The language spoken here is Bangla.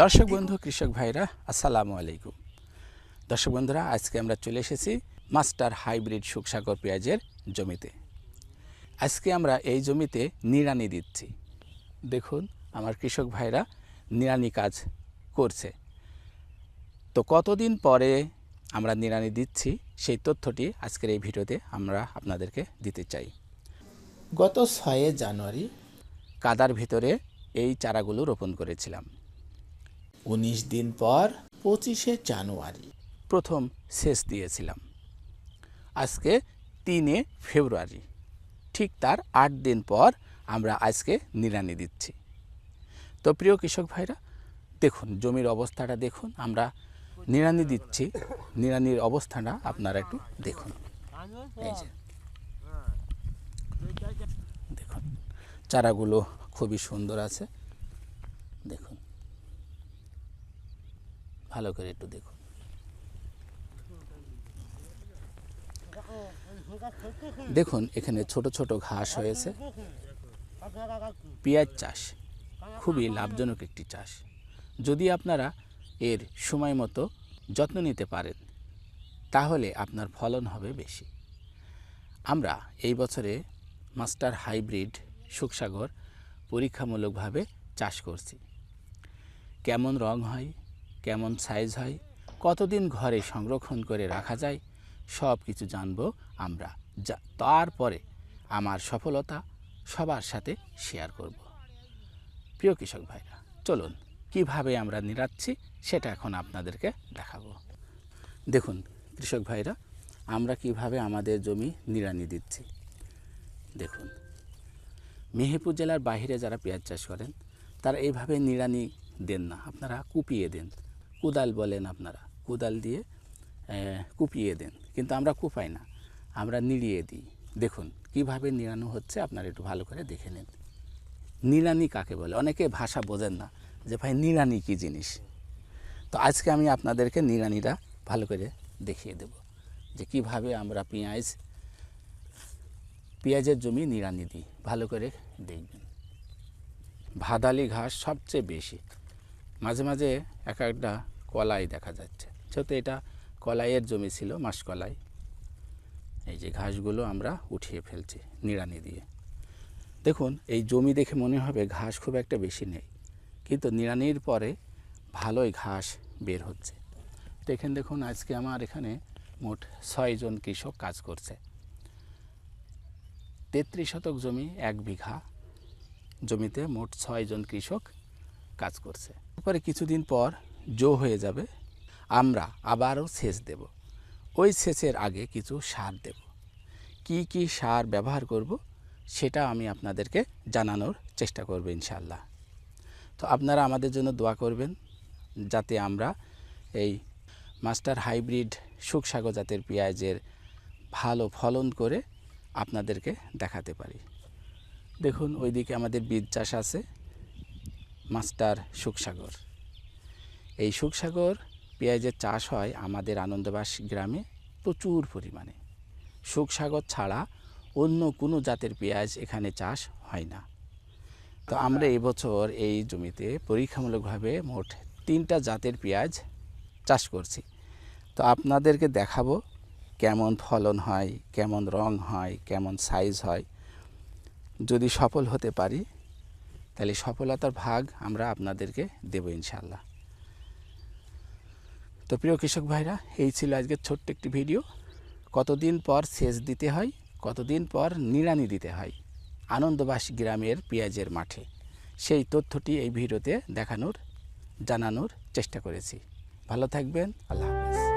দর্শক বন্ধু, কৃষক ভাইরা, আসসালামু আলাইকুম। দর্শক বন্ধুরা, আজকে আমরা চলে এসেছি মাস্টার হাইব্রিড সুখসাগর পেঁয়াজের জমিতে। আজকে আমরা এই জমিতে নিড়ানি দিচ্ছি। দেখুন, আমার কৃষক ভাইরা নিড়ানি কাজ করছে। তো কতদিন পরে আমরা নিড়ানি দিচ্ছি, সেই তথ্যটি আজকের এই ভিডিওতে আমরা আপনাদেরকে দিতে চাই। গত ছয়ে জানুয়ারি কাদার ভিতরে এই চারাগুলো রোপণ করেছিলাম। উনিশ দিন পর পঁচিশে জানুয়ারি। প্রথম শেষ দিয়েছিলাম। আজকে তিনে ফেব্রুয়ারি। ঠিক তার আট দিন পর আমরা আজকে নিড়ানি দিচ্ছি। তো প্রিয় কৃষক ভাইরা, দেখুন, জমির অবস্থাটা দেখুন, আমরা নিড়ানি দিচ্ছি। নিড়ানির অবস্থাটা আপনারা একটু দেখুন। দেখুন, চারাগুলো খুবই সুন্দর আছে। দেখুন। ভালো করে একটু দেখুন। দেখুন, এখানে ছোট ছোট ঘাস হয়েছে। পেঁয়াজ চাষ, খুবই লাভজনক একটি চাষ। যদি আপনারা এর সময় মতো যত্ন নিতে পারেন, তাহলে আপনার ফলন হবে বেশি। আমরা এই বছরে মাস্টার হাইব্রিড সুখসাগর পরীক্ষামূলকভাবে চাষ করছি। কেমন রং হয়? কেমন সাইজ হয়, কতদিন ঘরে সংরক্ষণ করে রাখা যায়, সব কিছু জানব আমরা। যা, তারপরে আমার সফলতা সবার সাথে শেয়ার করব। প্রিয় কৃষক ভাইরা, চলুন কীভাবে আমরা নিরাচ্ছি সেটা এখন আপনাদেরকে দেখাবো। দেখুন কৃষক ভাইরা, আমরা কীভাবে আমাদের জমি নিড়ানি দিচ্ছি। দেখুন, মেহেরপুর জেলার বাইরে যারা পেঁয়াজ চাষ করেন, তারা এইভাবে নিড়ানি দেন না। আপনারা কুপিয়ে দেন। কুদাল বলেন আপনারা। কুদাল দিয়ে কুপিয়ে দেন। কিন্তু আমরা কুপাই না, আমরা নিড়িয়ে দিই। দেখুন, কীভাবে নিড়ানো হচ্ছে আপনারা একটু ভালো করে দেখে নিন। নিড়ানি কাকে বলে? অনেকে ভাষা বোঝেন না যে, ভাই, নিড়ানি কী জিনিস? তো আজকে আমি আপনাদেরকে নিড়ানিটা ভালো করে দেখিয়ে দেব যে, কীভাবে আমরা পেঁয়াজ, পেঁয়াজের জমি নিড়ানি দিই। ভালো করে দেখবেন। ভাদালি ঘাস সবচেয়ে বেশি। মাঝে মাঝে এক একটা কলাই দেখা যাচ্ছে। যেহেতু এটা কলাইয়ের জমি ছিল, মাসকলাই। এই যে ঘাসগুলো আমরা উঠিয়ে ফেলছি নিড়ানি দিয়ে। দেখুন, এই জমি দেখে মনে হবে ঘাস খুব একটা বেশি নেই। কিন্তু নিড়ানির পরে ভালোই ঘাস বের হচ্ছে। দেখেন, দেখুন, আজকে আমার এখানে মোট ছয়জন কৃষক কাজ করছে। তেত্রিশ শতক জমি, এক বিঘা জমিতে মোট ছয়জন কৃষক কাজ করছে। তারপরে কিছুদিন পর জো হয়ে যাবে, আমরা আবারও সেচ দেব। ওই সেচের আগে কিছু সার দেব। কি কি সার ব্যবহার করব সেটা আমি আপনাদেরকে জানানোর চেষ্টা করব ইনশাল্লাহ তো আপনারা আমাদের জন্য দোয়া করবেন যাতে আমরা এই মাস্টার হাইব্রিড সুখসাগর জাতের পেঁয়াজের ভালো ফলন করে আপনাদেরকে দেখাতে পারি। দেখুন, ওইদিকে আমাদের বীজ চাষ আছে। মাস্টার সুখসাগর। এই সুখসাগর পেঁয়াজের চাষ হয় আমাদের আনন্দবাস গ্রামে প্রচুর পরিমাণে। সুখসাগর ছাড়া অন্য কোনো জাতের পেঁয়াজ এখানে চাষ হয় না। তো আমরা এবছর এই জমিতে পরীক্ষামূলকভাবে মোট তিনটা জাতের পেঁয়াজ চাষ করছি। তো আপনাদেরকে দেখাবো কেমন ফলন হয়, কেমন রং হয়, কেমন সাইজ হয়। যদি সফল হতে পারি তাহলে সফলতার ভাগ আমরা আপনাদেরকে দেবো ইনশাল্লাহ তো প্রিয় কৃষক ভাইরা, এই ছিল আজকের ছোট্ট একটি ভিডিও। কতদিন পর সেচ দিতে হয়, কতদিন পর নিড়ানি দিতে হয় আনন্দবাস গ্রামের পেঁয়াজের মাঠে। সেই তথ্যটি এই ভিডিওতে দেখানোর, জানানোর চেষ্টা করেছি। ভালো থাকবেন, আল্লাহ হাফেজ।